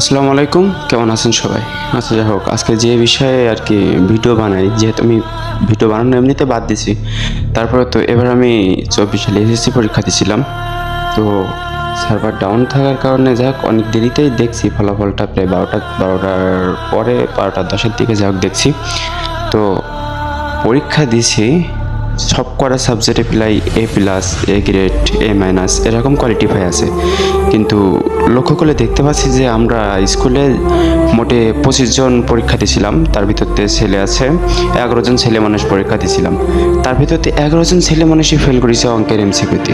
আসসালামু আলাইকুম। কেমন আছেন সবাই? আচ্ছা যাই হোক, আজকে যে বিষয়ে আর কি ভিডিও বানাই, যেহেতু আমি ভিডিও বানানো এমনিতে বাদ দিছি, তারপরে তো এবার আমি চব্বিশ সালে এসএসসি পরীক্ষা দিয়েছিলাম তো সার্ভার ডাউন থাকার কারণে যাক অনেক দেরিতেই দেখছি, ফলাফলটা প্রায় বারোটা, বারোটার পরে বারোটা দশের দিকে যাক দেখছি। তো পরীক্ষা দিছি সব করা সাবজেক্টে প্রায় A plus A grade A minus এরকম কোয়ালিটিফাই আছে। কিন্তু লক্ষ্য করলে দেখতে পাচ্ছি যে আমরা স্কুলে মোটে পঁচিশ জন পরীক্ষা দিয়েছিলাম তার ভিতরতে ছেলে আছে, এগারো জন ছেলে মানুষ পরীক্ষা দিয়েছিলাম তার ভিতরতে এগারো জন ছেলে মানুষই ফেল করেছে অঙ্কের এমসিকিউতে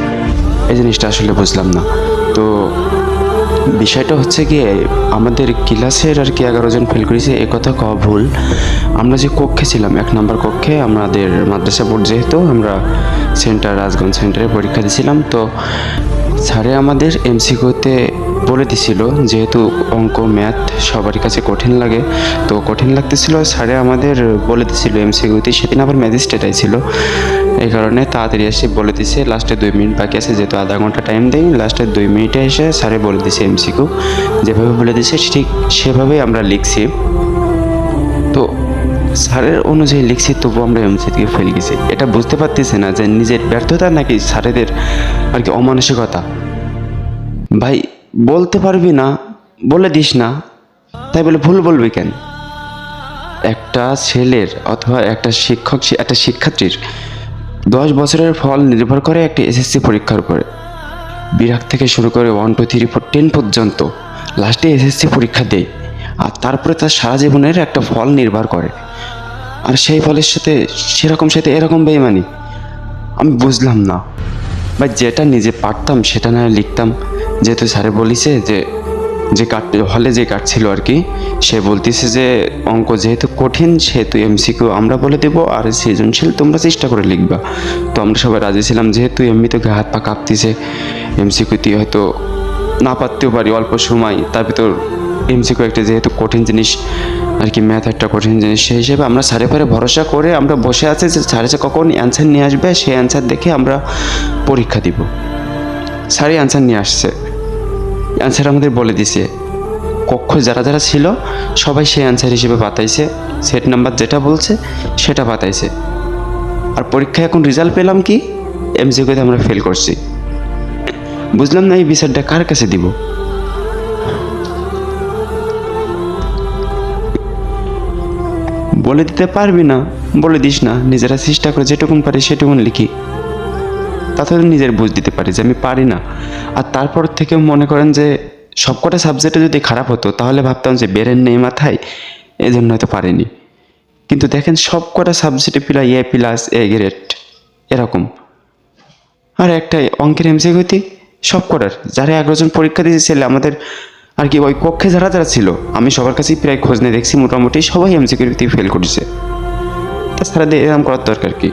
এই জিনিসটা আসলে বুঝলাম না। তো বিষয়টা হচ্ছে গিয়ে আমাদের ক্লাসের আর কি এগারো জন ফেল করেছে, এ কথা কওয়া ভুল। আমরা যে কক্ষে ছিলাম, এক নম্বর কক্ষে, আমাদের মাদ্রাসা বোর্ড যেহেতু, আমরা সেন্টার, রাজগঞ্জ সেন্টারে পরীক্ষা দিয়েছিলাম। তো স্যারে আমাদের এমসিকিউতে বলে দিছিল, যেহেতু অঙ্ক, ম্যাথ সবারই কাছে কঠিন লাগে, তো কঠিন লাগতেছিল। স্যারে আমাদের বলে দিছিল এমসিকিউতে সেদিন আবার ম্যাজিস্ট্রেটাই ছিল এই কারণে তাড়াতাড়ি এসে বলে দিছে লাস্টে দুই মিনিট বাকি আছে, যেহেতু আধা ঘণ্টা টাইম দেয় লাস্টে দুই মিনিটে এসে স্যারে বলে দিছে এমসিকিউ যেভাবে বলে দিছে, ঠিক সেভাবেই আমরা লিখছি। তো স্যারের অনুযায়ী লিখছি তবু আমরা এমসি থেকে ফেল গেছি। এটা বুঝতে পারতেছি না যে নিজের ব্যর্থতা নাকি স্যারেদের আর কি অমানসিকতা। ভাই, বলতে পারবি না, বলে দিস না, তাই বলে ভুল বলবি কেন? একটা ছেলের অথবা একটা শিক্ষক একটা শিক্ষার্থীর দশ বছরের ফল নির্ভর করে একটি এসএসসি পরীক্ষার উপরে। বিরাট থেকে শুরু করে one two three four ten পর্যন্ত লাস্টে এসএসসি পরীক্ষা দেয় আর তারপরে তার সারা জীবনের একটা ফল নির্ভর করে। আর সেই ফলের সাথে সেরকম সাথে এরকম বেইমানি, আমি বুঝলাম না। বা যেটা নিজে পারতাম সেটা না লিখতাম। যেহেতু স্যারে বলিছে যে যে কাট, হলে যে কাটছিল আর কি, সে বলতেছে যে, অঙ্ক যেহেতু কঠিন, সেহেতু এমসিকিউ আমরা বলে দেবো, আর সৃজনশীল তোমরা চেষ্টা করে লিখবা। তো আমরা সবাই রাজি ছিলাম, যেহেতু এমনি তো হাত পা কাঁপতেছে এমসিকিউতে হয়তো না পারতেও পারি অল্প সময়, তার ভিতর এমসিকিউ একটা যেহেতু কঠিন জিনিস, আর কি ম্যাথ একটা কঠিন জিনিস, সেই হিসেবে আমরা স্যারের পরে ভরসা করে আমরা বসে আছি যে স্যারে যে কখন অ্যান্সার নিয়ে আসবে, সেই অ্যান্সার দেখে আমরা পরীক্ষা দিব। স্যারই অ্যান্সার নিয়ে আসছে। অ্যান্সার আমাদের বলে দিছে। কক্ষ যারা যারা ছিল, সবাই সেই অ্যান্সার হিসেবে বাতাইছে। সেট নাম্বার যেটা বলছে, সেটা বাতাইছে। আর পরীক্ষায় এখন রেজাল্ট পেলাম কি? এম এমসিকিউতে আমরা ফেল করছি। বুঝলাম না এই বিচারটা কার কাছে দিব? বলে দিতে পারবি না, বলে দিস না। নিজেরা চেষ্টা করে যেটুকুন পারি সেটুকুন লিখি। তাতে নিজের বুঝ দিতে পারি যে আমি পারি না। আর তারপর থেকে মনে করেন যে সবকটা সাবজেক্টে যদি খারাপ হতো, তাহলে ভাবতাম যে বেরেন নেই মাথায় এই জন্য হয়তো পারিনি। কিন্তু দেখেন সবকটা সাবজেক্টে প্রায় এ প্লাস এ গ্রেড এরকম। আর একটাই, অঙ্কের এমসিকিউতে সব করার যারা এগারোজন পরীক্ষা দিয়েছিল আমাদের আর কি ওই কক্ষে যারা যারা ছিল, আমি সবার কাছেই প্রায় খোঁজ নিয়ে দেখছি, মোটামুটি সবাই এমসিকিউতে ফেল করেছে। তাছাড়া এরকম করার দরকার কি?